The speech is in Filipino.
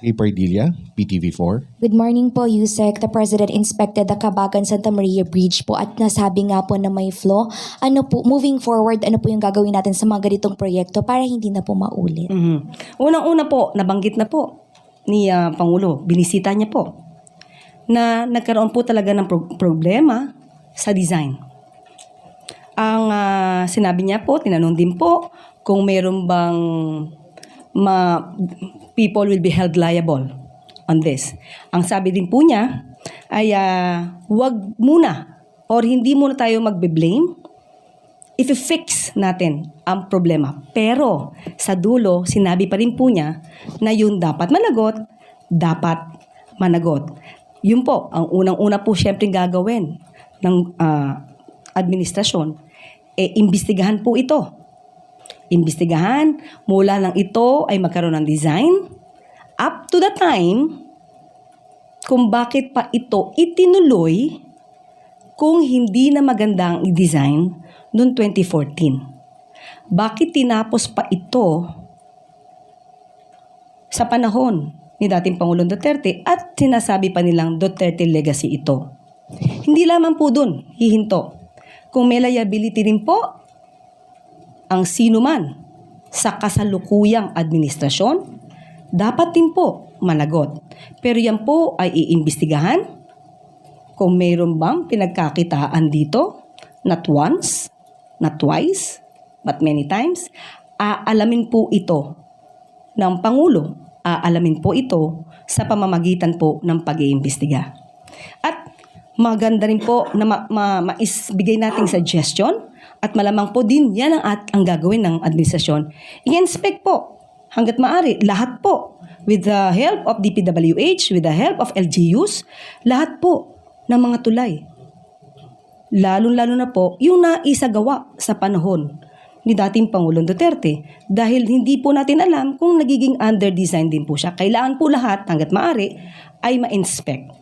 Ray Pardilla, PTV4. Good morning po, Yusek. The President inspected the Kabagan Santa Maria Bridge po at nasabi nga po na may flaw. Ano po, moving forward, ano po yung gagawin natin sa mga ganitong proyekto para hindi na po maulit? Mhm. Unang-una po, nabanggit na po ni ah, Pangulo, binisita niya po, na nagkaroon po talaga ng pro- problema sa design. Ang ah, sinabi niya po, tinanong din po, kung meron bang ma, people will be held liable on this. Ang sabi din po niya ay ah, wag muna or hindi muna tayo magbe-blame i-fix natin ang problema. Pero sa dulo, sinabi pa rin po niya na yun dapat managot, dapat managot. Yun po, ang unang-una po siyempre gagawin ng ah, administrasyon, eh, imbestigahan po ito. Imbestigahan mula nang ito ay magkaroon ng design up to the time kung bakit pa ito itinuloy kung hindi na maganda ang i-design noong 2014. Bakit tinapos pa ito sa panahon ni dating Pangulong Duterte at sinasabi pa nilang Duterte legacy ito? Hindi lamang po dun, hihinto. Kung may liability rin po ang sino man sa kasalukuyang administrasyon, dapat din po managot. Pero yan po ay iimbestigahan kung mayroon bang pinagkakitaan dito, not once, not twice, but many times, aalamin po ito ng Pangulo. Aalamin po ito sa pamamagitan po ng pag-iimbestiga. At maganda rin po na ma- ma- maisbigay nating suggestion at malamang po din yan ang, at, ang gagawin ng administrasyon. I-inspect po hanggat maaari, lahat po with the help of DPWH, with the help of LGUs, lahat po ng mga tulay. Lalo-lalo na po yung naisagawa sa panahon ni dating Pangulong Duterte dahil hindi po natin alam kung nagiging under-design din po siya. Kailangan po lahat hanggat maaari ay ma-inspect.